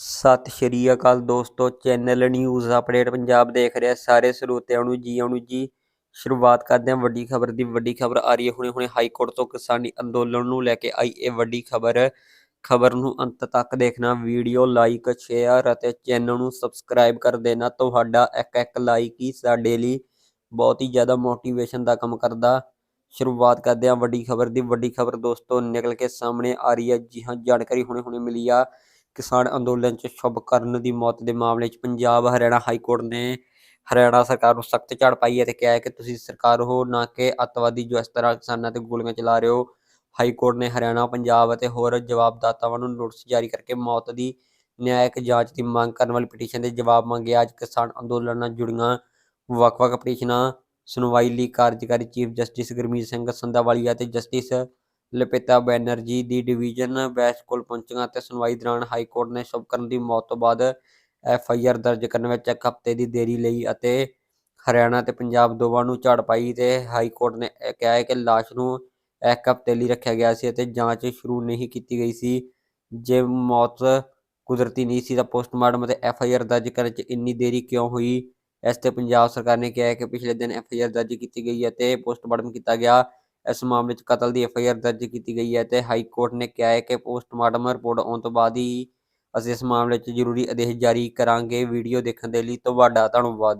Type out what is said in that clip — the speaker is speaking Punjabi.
ਸਤਿ ਸ਼੍ਰੀ ਅਕਾਲ ਦੋਸਤੋ ਚੈਨਲ ਨਿਊਜ਼ ਅਪਡੇਟ ਪੰਜਾਬ ਦੇਖ ਰਿਹਾ ਸਾਰੇ ਸਰੋਤਿਆਂ ਨੂੰ ਜੀ ਆਉਣ ਜੀ। ਸ਼ੁਰੂਆਤ ਕਰਦੇ ਹਾਂ ਵੱਡੀ ਖਬਰ ਦੀ। ਵੱਡੀ ਖਬਰ ਆ ਰਹੀ ਹੈ, ਹੁਣੇ ਹੁਣੇ ਹਾਈ ਕੋਰਟ ਤੋਂ ਕਿਸਾਨੀ ਅੰਦੋਲਨ ਨੂੰ ਲੈ ਕੇ ਆਈ ਇਹ ਵੱਡੀ ਖਬਰ। ਖਬਰ ਨੂੰ ਅੰਤ ਤੱਕ ਦੇਖਣਾ, ਵੀਡੀਓ ਲਾਈਕ ਸ਼ੇਅਰ ਅਤੇ ਚੈਨਲ ਨੂੰ ਸਬਸਕ੍ਰਾਈਬ ਕਰ ਦੇਣਾ। ਤੁਹਾਡਾ ਇੱਕ ਇੱਕ ਲਾਈਕ ਹੀ ਸਾਡੇ ਲਈ ਬਹੁਤ ਹੀ ਜ਼ਿਆਦਾ ਮੋਟੀਵੇਸ਼ਨ ਦਾ ਕੰਮ ਕਰਦਾ। ਸ਼ੁਰੂਆਤ ਕਰਦੇ ਹਾਂ ਵੱਡੀ ਖਬਰ ਦੀ। ਵੱਡੀ ਖਬਰ ਦੋਸਤੋ ਨਿਕਲ ਕੇ ਸਾਹਮਣੇ ਆ ਰਹੀ ਹੈ। ਜੀ ਹਾਂ, ਜਾਣਕਾਰੀ ਹੁਣੇ ਹੁਣੇ ਮਿਲੀ ਆ। ਕਿਸਾਨ ਅੰਦੋਲਨ 'ਚ ਸ਼ੁਭਕਰਨ ਦੀ ਮੌਤ ਦੇ ਮਾਮਲੇ 'ਚ ਪੰਜਾਬ, ਹਰਿਆਣਾ ਹਾਈ ਕੋਰਟ ਨੇ ਹਰਿਆਣਾ ਸਰਕਾਰ ਨੂੰ ਸਖਤ ਝਾੜ ਪਾਈ ਹੈ ਤੇ ਕਿਹਾ ਹੈ ਕਿ ਤੁਸੀਂ ਸਰਕਾਰ ਹੋ, ਨਾ ਕਿ ਅੱਤਵਾਦੀ ਜੋ ਇਸ ਤਰ੍ਹਾਂ ਕਿਸਾਨਾਂ ਤੇ ਗੋਲੀਆਂ ਚਲਾ ਰਹੇ ਹੋ। ਹਾਈ ਕੋਰਟ ਨੇ ਹਰਿਆਣਾ, ਪੰਜਾਬ ਅਤੇ ਹੋਰ ਜਵਾਬਦਾਤਾਵਾਂ ਨੂੰ ਨੋਟਿਸ ਜਾਰੀ ਕਰਕੇ ਮੌਤ ਦੀ ਨਿਆਇਕ ਜਾਂਚ ਦੀ ਮੰਗ ਕਰਨ ਵਾਲੀ ਪਟੀਸ਼ਨ ਦੇ ਜਵਾਬ ਮੰਗਿਆ ਅੱਜ ਕਿਸਾਨ ਅੰਦੋਲਨ ਨਾਲ ਜੁੜੀਆਂ ਵੱਖ-ਵੱਖ ਪਟੀਸ਼ਨਾਂ, ਸੁਣਵਾਈ ਲਈ ਕਾਰਜਕਾਰੀ ਚੀਫ ਜਸਟਿਸ ਗੁਰਮੀਤ ਸਿੰਘ ਸੰਧਾਵਾਲੀਆ ਤੇ ਜਸਟਿਸ ਲਪਿਤਾ ਬੈਨਰਜੀ ਦੀ ਡਿਵੀਜ਼ਨ ਬੈਂਚ ਕੋਲ ਪਹੁੰਚੀਆਂ ਅਤੇ ਸੁਣਵਾਈ ਦੌਰਾਨ ਹਾਈ ਕੋਰਟ ਨੇ ਸ਼ੁਭਕਰਨ ਦੀ ਮੌਤ ਤੋਂ ਬਾਅਦ ਐਫ ਆਈ ਆਰ ਦਰਜ ਕਰਨ ਵਿੱਚ ਇੱਕ ਹਫ਼ਤੇ ਦੀ ਦੇਰੀ ਲਈ ਅਤੇ ਹਰਿਆਣਾ ਤੇ ਪੰਜਾਬ ਦੋਵਾਂ ਨੂੰ ਝਾੜ ਪਾਈ ਤੇ ਹਾਈ ਕੋਰਟ ਨੇ ਕਿਹਾ ਹੈ ਕਿ ਲਾਸ਼ ਨੂੰ ਇੱਕ ਹਫ਼ਤੇ ਲਈ ਰੱਖਿਆ ਗਿਆ ਸੀ ਅਤੇ ਜਾਂਚ ਸ਼ੁਰੂ ਨਹੀਂ ਕੀਤੀ ਗਈ ਸੀ। ਜੇ ਮੌਤ ਕੁਦਰਤੀ ਨਹੀਂ ਸੀ ਤਾਂ ਪੋਸਟਮਾਰਟਮ ਅਤੇ ਐਫ ਆਈ ਆਰ ਦਰਜ ਕਰਨ 'ਚ ਇੰਨੀ ਦੇਰੀ ਕਿਉਂ ਹੋਈ? ਇਸ ਤੇ ਪੰਜਾਬ ਸਰਕਾਰ ਨੇ ਕਿਹਾ ਹੈ ਕਿ ਪਿਛਲੇ ਦਿਨ ਐਫ ਆਈ ਆਰ ਦਰਜ ਕੀਤੀ ਗਈ ਹੈ ਤੇ ਪੋਸਟਮਾਰਟਮ ਕੀਤਾ ਗਿਆ। ਇਸ ਮਾਮਲੇ 'ਚ ਕਤਲ ਦੀ ਐਫ ਆਈ ਆਰ ਦਰਜ ਕੀਤੀ ਗਈ ਹੈ ਤੇ ਹਾਈ ਕੋਰਟ ਨੇ ਕਿਹਾ ਹੈ ਕਿ ਪੋਸਟਮਾਰਟਮ ਰਿਪੋਰਟ ਆਉਣ ਤੋਂ ਬਾਅਦ ਹੀ ਅਸੀਂ ਇਸ ਮਾਮਲੇ 'ਚ ਜ਼ਰੂਰੀ ਆਦੇਸ਼ ਜਾਰੀ ਕਰਾਂਗੇ ਵੀਡੀਓ ਦੇਖਣ ਦੇ ਲਈ। ਤੁਹਾਡਾ ਧੰਨਵਾਦ।